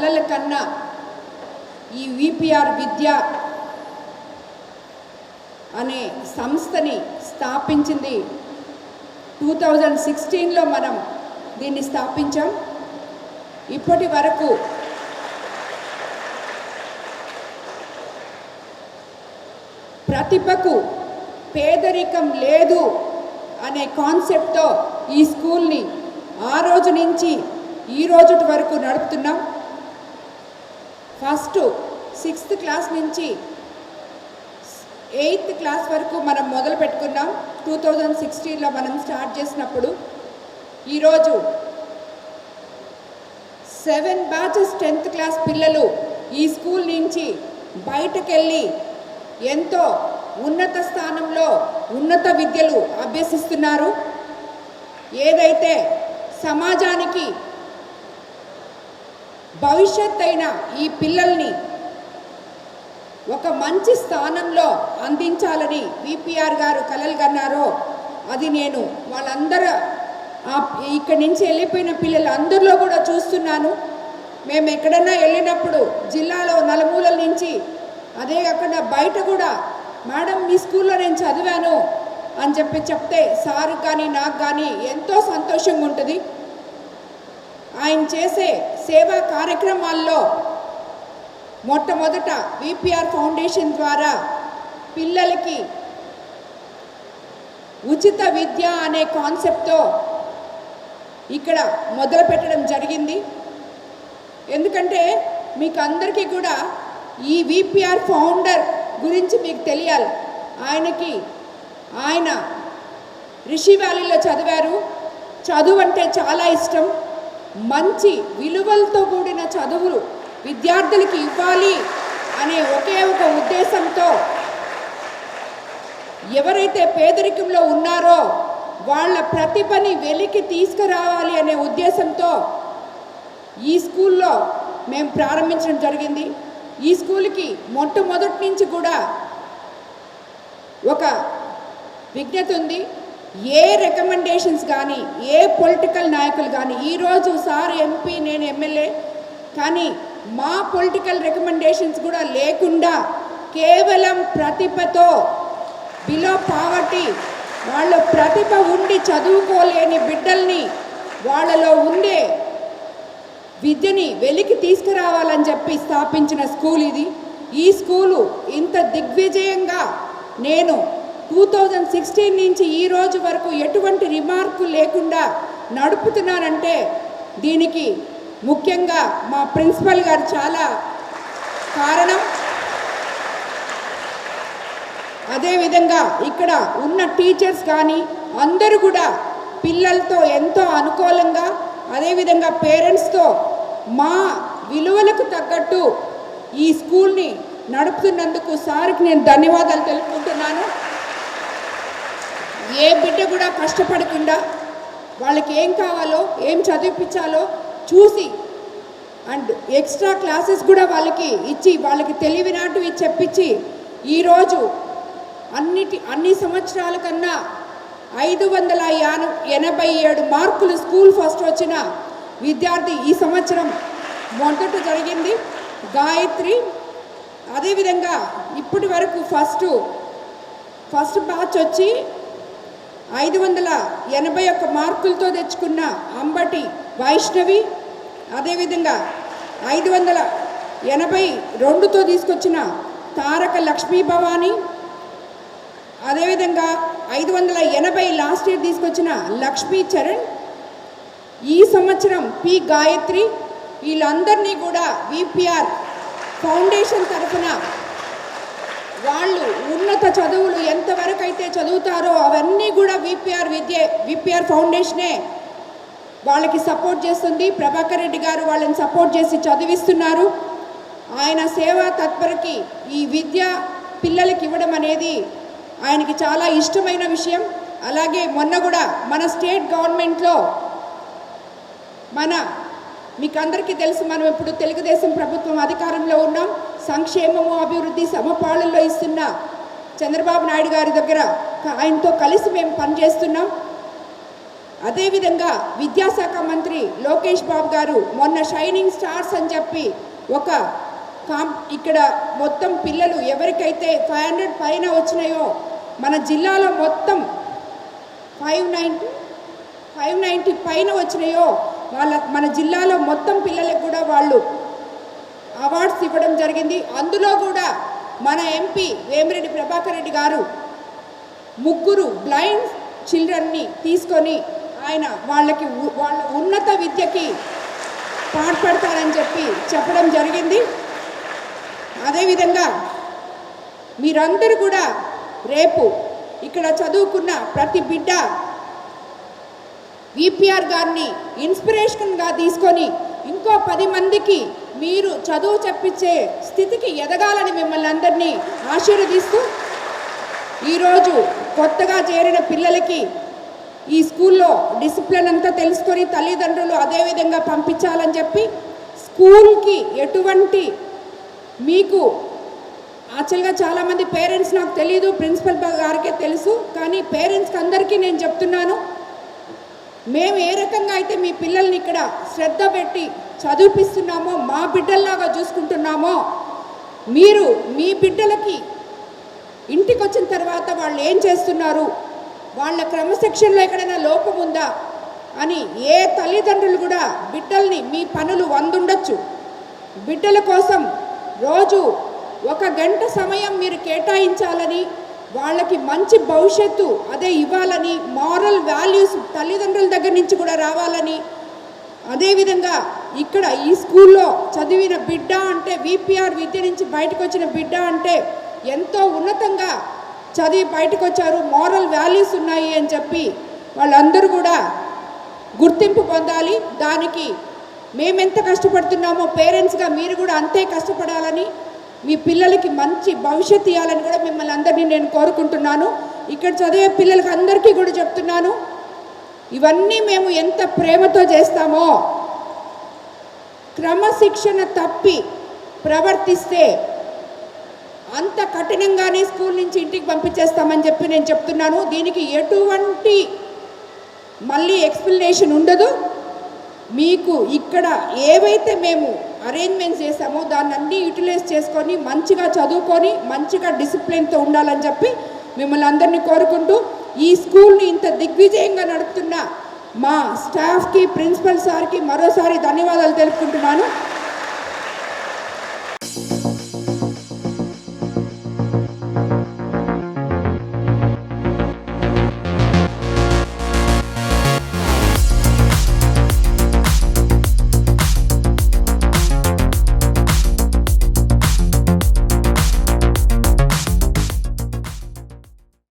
కలల కన్నా ఈ విపిఆర్ విద్య అనే సంస్థని స్థాపించింది టూ థౌజండ్ సిక్స్టీన్లో మనం దీన్ని స్థాపించాం. ఇప్పటి వరకు ప్రతిభకు పేదరికం లేదు అనే కాన్సెప్ట్తో ఈ స్కూల్ని ఆ రోజు నుంచి ఈ రోజు వరకు నడుపుతున్నాం. ఫస్ట్ సిక్స్త్ క్లాస్ నుంచి ఎయిత్ క్లాస్ వరకు మనం మొదలు పెట్టుకున్నాం. టూ థౌజండ్ సిక్స్టీన్లో మనం స్టార్ట్ చేసినప్పుడు ఈరోజు సెవెన్ బ్యాచెస్ టెన్త్ క్లాస్ పిల్లలు ఈ స్కూల్ నుంచి బయటకెళ్ళి ఎంతో ఉన్నత స్థానంలో ఉన్నత విద్యలు అభ్యసిస్తున్నారు. ఏదైతే సమాజానికి భవిష్యత్ అయిన ఈ పిల్లల్ని ఒక మంచి స్థానంలో అందించాలని విపిఆర్ గారు కలలు కన్నారో అది నేను వాళ్ళందరూ ఇక్కడి నుంచి వెళ్ళిపోయిన పిల్లలు అందరిలో కూడా చూస్తున్నాను. మేము ఎక్కడన్నా వెళ్ళినప్పుడు జిల్లాలో నలుమూలల నుంచి అదే కాకుండా బయట కూడా మేడం మీ స్కూల్లో నేను చదివాను అని చెప్పి చెప్తే సార్ కానీ నాకు కానీ ఎంతో సంతోషంగా ఉంటుంది ఆయన చేసే సేవా కార్యక్రమాల్లో మొట్టమొదట విపిఆర్ ఫౌండేషన్ ద్వారా పిల్లలకి ఉచిత విద్య అనే కాన్సెప్ట్తో ఇక్కడ మొదలు పెట్టడం జరిగింది. ఎందుకంటే మీకు అందరికీ కూడా ఈ విపిఆర్ ఫౌండర్ గురించి మీకు తెలియాలి. ఆయనకి ఆయన రిషి వ్యాలీలో చదివారు. చదువు అంటే చాలా ఇష్టం. మంచి విలువలతో కూడిన చదువులు విద్యార్థులకి ఇవ్వాలి అనే ఒకే ఒక ఉద్దేశంతో ఎవరైతే పేదరికంలో ఉన్నారో వాళ్ళ ప్రతిభని వెలికి తీసుకురావాలి అనే ఉద్దేశంతో ఈ స్కూల్లో మేము ప్రారంభించడం జరిగింది. ఈ స్కూల్కి మొట్టమొదటి నుంచి కూడా ఒక విజ్ఞత ఉంది. ఏ రికమెండేషన్స్ కానీ ఏ పొలిటికల్ నాయకులు కానీ ఈరోజు సార్ ఎంపీ నేను ఎమ్మెల్యే కానీ మా పొలిటికల్ రికమెండేషన్స్ కూడా లేకుండా కేవలం ప్రతిభతో బిలో పావర్టీ వాళ్ళ ప్రతిభ ఉండి చదువుకోలేని బిడ్డల్ని వాళ్ళలో ఉండే విద్యని వెలికి తీసుకురావాలని చెప్పి స్థాపించిన స్కూల్ ఇది. ఈ స్కూలు ఇంత దిగ్విజయంగా నేను టూ థౌజండ్ సిక్స్టీన్ నుంచి ఈ రోజు వరకు ఎటువంటి రిమార్కు లేకుండా నడుపుతున్నానంటే దీనికి ముఖ్యంగా మా ప్రిన్సిపల్ గారు చాలా కారణం. అదేవిధంగా ఇక్కడ ఉన్న టీచర్స్ కానీ అందరూ కూడా పిల్లలతో ఎంతో అనుకూలంగా అదేవిధంగా పేరెంట్స్తో మా విలువలకు తగ్గట్టు ఈ స్కూల్ని నడుపుతున్నందుకు సార్కి నేను ధన్యవాదాలు తెలుపుకుంటున్నాను. ఏ బిడ్డ కూడా కష్టపడకుండా వాళ్ళకి ఏం కావాలో ఏం చదివిపించాలో చూసి అండ్ ఎక్స్ట్రా క్లాసెస్ కూడా వాళ్ళకి ఇచ్చి వాళ్ళకి తెలివినాటివి చెప్పించి ఈరోజు అన్నిటి అన్ని సంవత్సరాల కన్నా ఐదు వందల యాన ఎనభై ఏడు మార్కులు స్కూల్ ఫస్ట్ వచ్చిన విద్యార్థి ఈ సంవత్సరం మొదట జరిగింది. గాయత్రి అదేవిధంగా ఇప్పటి వరకు ఫస్ట్ ఫస్ట్ బ్యాచ్ వచ్చి ఐదు వందల ఎనభై ఒక్క మార్కులతో తెచ్చుకున్న అంబటి వైష్ణవి అదేవిధంగా ఐదు వందల ఎనభై రెండుతో తీసుకొచ్చిన తారక లక్ష్మీ భవానీ అదేవిధంగా ఐదు వందల ఎనభై లాస్ట్ ఇయర్ తీసుకొచ్చిన లక్ష్మీ చరణ్ ఈ సంవత్సరం పి గాయత్రి వీళ్ళందరినీ కూడా విపిఆర్ ఫౌండేషన్ తరఫున వాళ్ళు ఉన్నత చదువులు ఎంతవరకు అయితే చదువుతారో అవన్నీ కూడా విపిఆర్ విద్య విపిఆర్ ఫౌండేషనే వాళ్ళకి సపోర్ట్ చేస్తుంది. ప్రభాకర్ రెడ్డి గారు వాళ్ళని సపోర్ట్ చేసి చదివిస్తున్నారు. ఆయన సేవా తత్పరకి ఈ విద్య పిల్లలకి ఇవ్వడం అనేది ఆయనకి చాలా ఇష్టమైన విషయం. అలాగే మొన్న కూడా మన స్టేట్ గవర్నమెంట్లో మన మీకు అందరికీ తెలుసు మనం ఇప్పుడు తెలుగుదేశం ప్రభుత్వం అధికారంలో ఉన్నాం. సంక్షేమము అభివృద్ధి సమపాలనలో ఇస్తున్న చంద్రబాబు నాయుడు గారి దగ్గర ఆయనతో కలిసి మేము పనిచేస్తున్నాం. అదేవిధంగా విద్యాశాఖ మంత్రి లోకేష్ బాబు గారు మొన్న షైనింగ్ స్టార్స్ అని చెప్పి ఒక కాం ఇక్కడ మొత్తం పిల్లలు ఎవరికైతే ఫైవ్ హండ్రెడ్ పైన వచ్చినాయో మన జిల్లాలో మొత్తం ఫైవ్ నైంటీ ఫైవ్ నైంటీ పైన వచ్చినాయో వాళ్ళ మన జిల్లాలో మొత్తం పిల్లలకు కూడా వాళ్ళు అవార్డ్స్ ఇవ్వడం జరిగింది. అందులో కూడా మన ఎంపీ వేమిరెడ్డి ప్రభాకర్ రెడ్డి గారు ముగ్గురు బ్లైండ్ చిల్డ్రన్ని తీసుకొని ఆయన వాళ్ళకి వాళ్ళ ఉన్నత విద్యకి పాటుపడతారని చెప్పి చెప్పడం జరిగింది. అదేవిధంగా మీరందరూ కూడా రేపు ఇక్కడ చదువుకున్న ప్రతి బిడ్డ విపిఆర్ గారిని ఇన్స్పిరేషన్గా తీసుకొని ఇంకో పది మందికి మీరు చదువు చెప్పించే స్థితికి ఎదగాలని మిమ్మల్ని అందరినీ ఆశీర్వదిస్తూ ఈరోజు కొత్తగా చేరిన పిల్లలకి ఈ స్కూల్లో డిసిప్లిన్ అంతా తెలుసుకొని తల్లిదండ్రులు అదేవిధంగా పంపించాలని చెప్పి స్కూల్కి ఎటువంటి మీకు యాక్చువల్గా చాలామంది పేరెంట్స్ నాకు తెలియదు ప్రిన్సిపల్ గారికే తెలుసు కానీ పేరెంట్స్కి అందరికీ నేను చెప్తున్నాను మేము ఏ రకంగా అయితే మీ పిల్లల్ని ఇక్కడ శ్రద్ధ పెట్టి చదివిపిస్తున్నామో మా బిడ్డల్లాగా చూసుకుంటున్నామో మీరు మీ బిడ్డలకి ఇంటికి వచ్చిన తర్వాత వాళ్ళు ఏం చేస్తున్నారు? వాళ్ళ క్రమశిక్షణలో ఎక్కడైనా లోపం ఉందా? అని ఏ తల్లిదండ్రులు కూడా బిడ్డల్ని మీ పనులు వందుండొచ్చు. బిడ్డల కోసం రోజు ఒక గంట సమయం మీరు కేటాయించాలని వాళ్ళకి మంచి భవిష్యత్తు అదే ఇవ్వాలని మారల్ వాల్యూస్ తల్లిదండ్రుల దగ్గర నుంచి కూడా రావాలని. అదేవిధంగా ఇక్కడ ఈ స్కూల్లో చదివిన బిడ్డ అంటే విపిఆర్ విద్య నుంచి బయటకు వచ్చిన బిడ్డ అంటే ఎంతో ఉన్నతంగా చదివి బయటకు వచ్చారు మారల్ వాల్యూస్ ఉన్నాయి అని చెప్పి వాళ్ళందరూ కూడా గుర్తింపు పొందాలి. దానికి మేమెంత కష్టపడుతున్నామో పేరెంట్స్గా మీరు కూడా అంతే కష్టపడాలని మీ పిల్లలకి మంచి భవిష్యత్తు ఇవ్వాలని కూడా మిమ్మల్ని అందరినీ నేను కోరుకుంటున్నాను. ఇక్కడ చదివే పిల్లలకి అందరికీ కూడా చెప్తున్నాను. ఇవన్నీ మేము ఎంత ప్రేమతో చేస్తామో క్రమశిక్షణ తప్పి ప్రవర్తిస్తే అంత కఠినంగానే స్కూల్ నుంచి ఇంటికి పంపించేస్తామని చెప్పి నేను చెప్తున్నాను. దీనికి ఎటువంటి మళ్ళీ ఎక్స్ప్లెనేషన్ ఉండదు. మీకు ఇక్కడ ఏవైతే మేము అరేంజ్మెంట్స్ చేసాము దాన్ని అన్నీ యూటిలైజ్ చేసుకొని మంచిగా చదువుకొని మంచిగా డిసిప్లిన్తో ఉండాలని చెప్పి మిమ్మల్ని అందరినీ కోరుకుంటూ ఈ స్కూల్ని ఇంత దిగ్విజయంగా నడుపుతున్న మా స్టాఫ్కి ప్రిన్సిపల్ సార్కి మరోసారి ధన్యవాదాలు తెలుపుకుంటున్నాను.